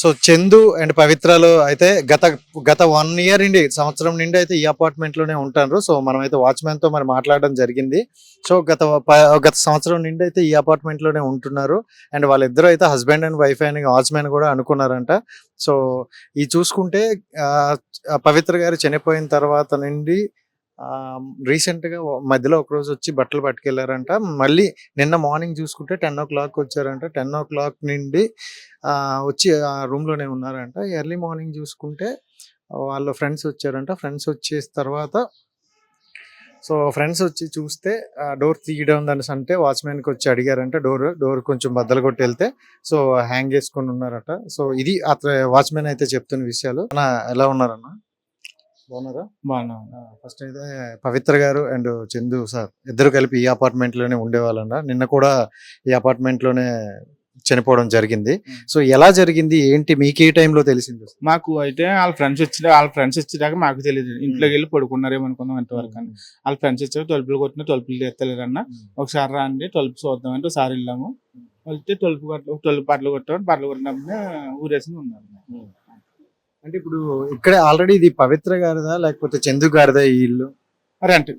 So Chandu and పవిత్రలో అయితే గత గత వన్ ఇయర్ నుండి సంవత్సరం నుండి అయితే ఈ అపార్ట్మెంట్లోనే ఉంటారు సో మనం అయితే వాచ్మెన్తో మరి మాట్లాడడం జరిగింది. సో గత గత సంవత్సరం నుండి అయితే ఈ అపార్ట్మెంట్లోనే ఉంటున్నారు. అండ్ వాళ్ళిద్దరూ అయితే హస్బెండ్ అండ్ వైఫ్ అని వాచ్మెన్ కూడా అనుకున్నారంట. సో ఈ చూసుకుంటే పవిత్ర గారు చనిపోయిన తర్వాత నుండి రీసెంట్గా మధ్యలో ఒక రోజు వచ్చి బట్టలు పట్టుకెళ్ళారంట మళ్ళీ నిన్న మార్నింగ్ చూసుకుంటే టెన్ ఓ క్లాక్ వచ్చారంట. టెన్ ఓ క్లాక్ నుండి వచ్చి ఆ రూమ్లోనే ఉన్నారంట. ఎర్లీ మార్నింగ్ చూసుకుంటే వాళ్ళ ఫ్రెండ్స్ వచ్చారంట. ఫ్రెండ్స్ వచ్చేసిన తర్వాత సో ఫ్రెండ్స్ వచ్చి చూస్తే ఆ డోర్ తీయడం దానిసి అంటే వాచ్మెన్కి వచ్చి అడిగారంట. డోర్ డోర్ కొంచెం బద్దలు కొట్టి వెళ్తే సో హ్యాంగ్ చేసుకొని ఉన్నారట. సో ఇది అతను వాచ్మెన్ అయితే చెప్తున్న విషయాలు. ఎలా ఉన్నారన్న? బాగున్నారా? బాగున్నాం. ఫస్ట్ అయితే పవిత్ర గారు అండ్ చందు సార్ ఇద్దరు కలిపి ఈ అపార్ట్మెంట్లోనే ఉండేవాళ్ళంట. నిన్న కూడా ఈ అపార్ట్మెంట్లోనే చనిపోవడం జరిగింది. సో ఎలా జరిగింది? ఏంటి? మీకు ఏ టైంలో తెలిసింది? మాకు అయితే వాళ్ళ ఫ్రెండ్స్ వచ్చి వాళ్ళ ఫ్రెండ్స్ వచ్చేదాకా మాకు తెలియదు. ఇంట్లోకి వెళ్ళి పడుకున్నారేమో అనుకున్నాం ఎంతవరకు అని. వాళ్ళ ఫ్రెండ్స్ వచ్చాక తలుపులు కొట్టిన తలుపులు తీస్తలేరన్న ఒకసారి రండి తలుపు చూద్దాం అంటే ఒకసారి వెళ్ళాము. వెళ్తే తలుపు కట్ల తలుపు పట్లు కొట్టామని పట్లు కొట్టినప్పుడు ఊరేసి ఉన్నారు. అంటే ఇప్పుడు ఇక్కడ ఆల్రెడీ ఇది పవిత్ర గారిదా లేకపోతే చందు గారిదా ఈ ఇల్లు? రెంట్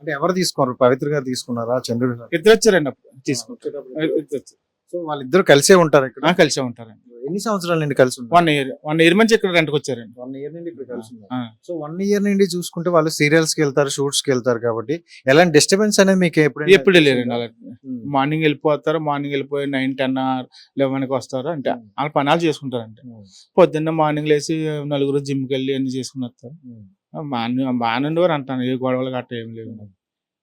అంటే ఎవరు తీసుకున్నారు? పవిత్ర గారు తీసుకున్నారా? చంద్రు గారు? ఇద్దరు వచ్చారండి అప్పుడు తీసుకుంటారు ఇద్దరు వచ్చారు. సో వాళ్ళిద్దరు కలిసే ఉంటారు ఇక్కడ? కలిసే ఉంటారండి. ఎన్ని సంవత్సరాల నుండి కలిసి ఉన్నారు? వన్ ఇయర్ వన్ ఇయర్ నుంచి ఇక్కడ రెంట్కి వచ్చారండి. వన్ ఇయర్ నుండి ఇక్కడ కలిసి. సో వన్ ఇయర్ నుండి చూసుకుంటే వాళ్ళు సీరియల్స్కి వెళ్తారు షూట్స్కి వెళ్తారు కాబట్టి ఎలాంటి డిస్టర్బెన్స్ అనేది మీకు ఎప్పుడు ఎప్పుడు వెళ్ళారండి అలా మార్నింగ్ వెళ్ళిపోతారు? మార్నింగ్ వెళ్ళిపోయి నైన్ టెన్ లెవెన్కి వస్తారు? అంటే వాళ్ళ పనాలు చేసుకుంటారంటే. పొద్దున్న మార్నింగ్ లేచి నలుగురు జిమ్కి వెళ్ళి అన్ని చేసుకుని వస్తారు. బాగానే బాగానే ఉండేవారు అంటాను. ఏ గొడవలు గట్ట ఏం లేవు.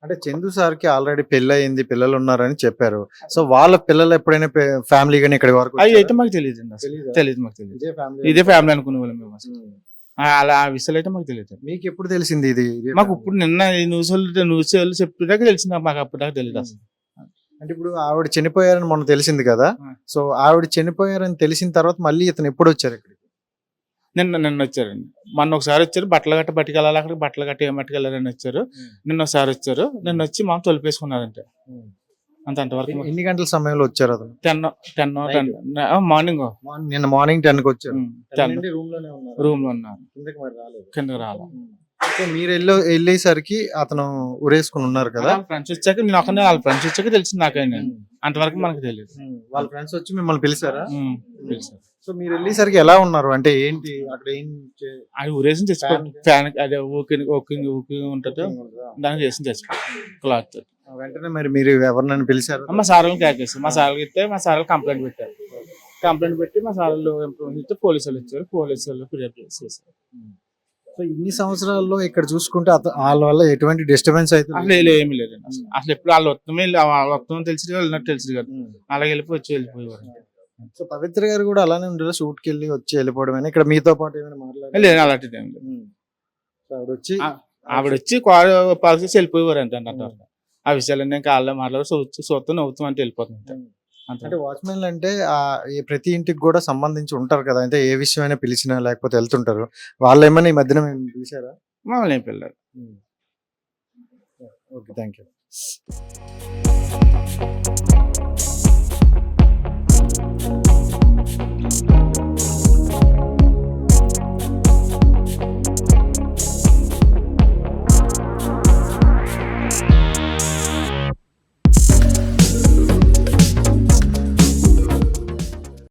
అంటే చందు సార్కి ఆల్రెడీ పెళ్ళి అయింది పిల్లలు ఉన్నారని చెప్పారు. సో వాళ్ళ పిల్లలు ఎప్పుడైనా ఫ్యామిలీ గానీ ఇక్కడ వరకు అవి అయితే మాకు తెలియదు అండి? తెలియదు మాకు తెలియదు ఇదే ఫ్యామిలీ అనుకునే వాళ్ళం మేము అసలు. అలా ఆ విషయాలు అయితే మాకు తెలియదు మీకు ఎప్పుడు తెలిసింది ఇది? మాకు? ఇప్పుడు నిన్న న్యూస్ వాళ్ళు న్యూస్ వాళ్ళు చెప్పేదాకా తెలిసింది. మాకు అప్పటిదాకా తెలియదు అసలు. అంటే ఇప్పుడు ఆవిడ చనిపోయారని మొన్న తెలిసింది కదా. సో ఆవిడ చనిపోయారని తెలిసిన తర్వాత మళ్ళీ ఇతను ఎప్పుడు వచ్చారు ఇక్కడికి? నిన్న నిన్న వచ్చారండి మొన్న ఒకసారి వచ్చారు. బట్టలు గట్ట పట్టుకెళ్ళాలి అక్కడ బట్టలు గట్ట ఏం పట్టుకెళ్ళారని వచ్చారు. నిన్న ఒకసారి వచ్చారు. నిన్న వచ్చి మా తొలిపేసుకున్నారంటే. అంత అంతవరకు ఎన్ని గంటల సమయంలో వచ్చారు అతను? Ten ten ten morning. నిన్న మార్నింగ్ టెన్కి వచ్చారు రూమ్లోనే ఉన్నారు. రూమ్లో ఉన్నారు కిందకి రాలేదు. మీరు వెళ్ళి వెళ్ళేసరికి అతను ఉరేసుకుని ఉన్నారు కదా? ఫ్రెండ్స్ వచ్చాక నేను ఒకనే వాళ్ళ ఫ్రెండ్స్ వచ్చాక తెలిసింది నాకైనా అంతవరకు మనకు తెలియదు. వాళ్ళ ఫ్రెండ్స్ వచ్చి మిమ్మల్ని పిలిచారా? తెలుసు సో మీరు వెళ్ళేసరికి ఎలా ఉన్నారు? అంటే ఏంటి అక్కడ ఏం అది ఊరేసి చచ్చిపో ఫ్యాన్ అదే ఊకి ఊకి ఊకి ఉంటుంది దానికి చేసి చచ్చిపో క్లాత్ వెంటనే మరి మీరు ఎవరినైనా పిలిచారు? మా సార్లు క్యాకేసి మా సార్లు ఇస్తే మా సార్లు కంప్లైంట్ పెట్టారు. కంప్లైంట్ పెట్టి మా సార్లు ఇంప్రూవ్ ఇస్తే పోలీసు వాళ్ళు వచ్చారు పోలీసు వాళ్ళు ఫిర్యాదు చేసేసారు సో ఇన్ని సంవత్సరాల్లో ఇక్కడ చూసుకుంటే అత- వాళ్ళ వల్ల ఎటువంటి డిస్టర్బెన్స్ అయితే అసలు ఏం- ఏమీ లేదండి. అసలు అసలు ఎప్పుడు వాళ్ళ వత్తమే వాళ్ళ వత్తం తెలిసి వెళ్ళినట్టు తెలిసి కదా. అలాగే వెళ్ళిపోయి వచ్చి వెళ్ళిపోయేవారు సో పవిత్ర గారు కూడా అలానే ఉండేది షూట్కి వెళ్ళి వచ్చి వెళ్ళిపోవడం ఇక్కడ మీతో పాటు ఏమైనా మాట్లాడారు? లేదు అలాంటిది ఏం లేదు. ఆవిడ వచ్చి ఆ, ఆవిడ వచ్చి పాలసీ వెళ్ళిపోయేవారు అంతే అంటారు ఆ విషయాలన్నీ కాళ్ళ మాట్లాడి చూస్తూ చూస్తూ నవ్వుతూ అంటే వెళ్ళిపోతుంది అంటే వాచ్మెన్ అంటే ప్రతి ఇంటికి కూడా సంబంధించి ఉంటారు కదా. అంటే ఏ విషయమైనా పిలిచినా లేకపోతే వెళ్తుంటారు. వాళ్ళు ఏమైనా ఈ మధ్యన మేము పిలిచారా? మమ్మల్ని ఏం పిల్లలు ఓకే థ్యాంక్ యూ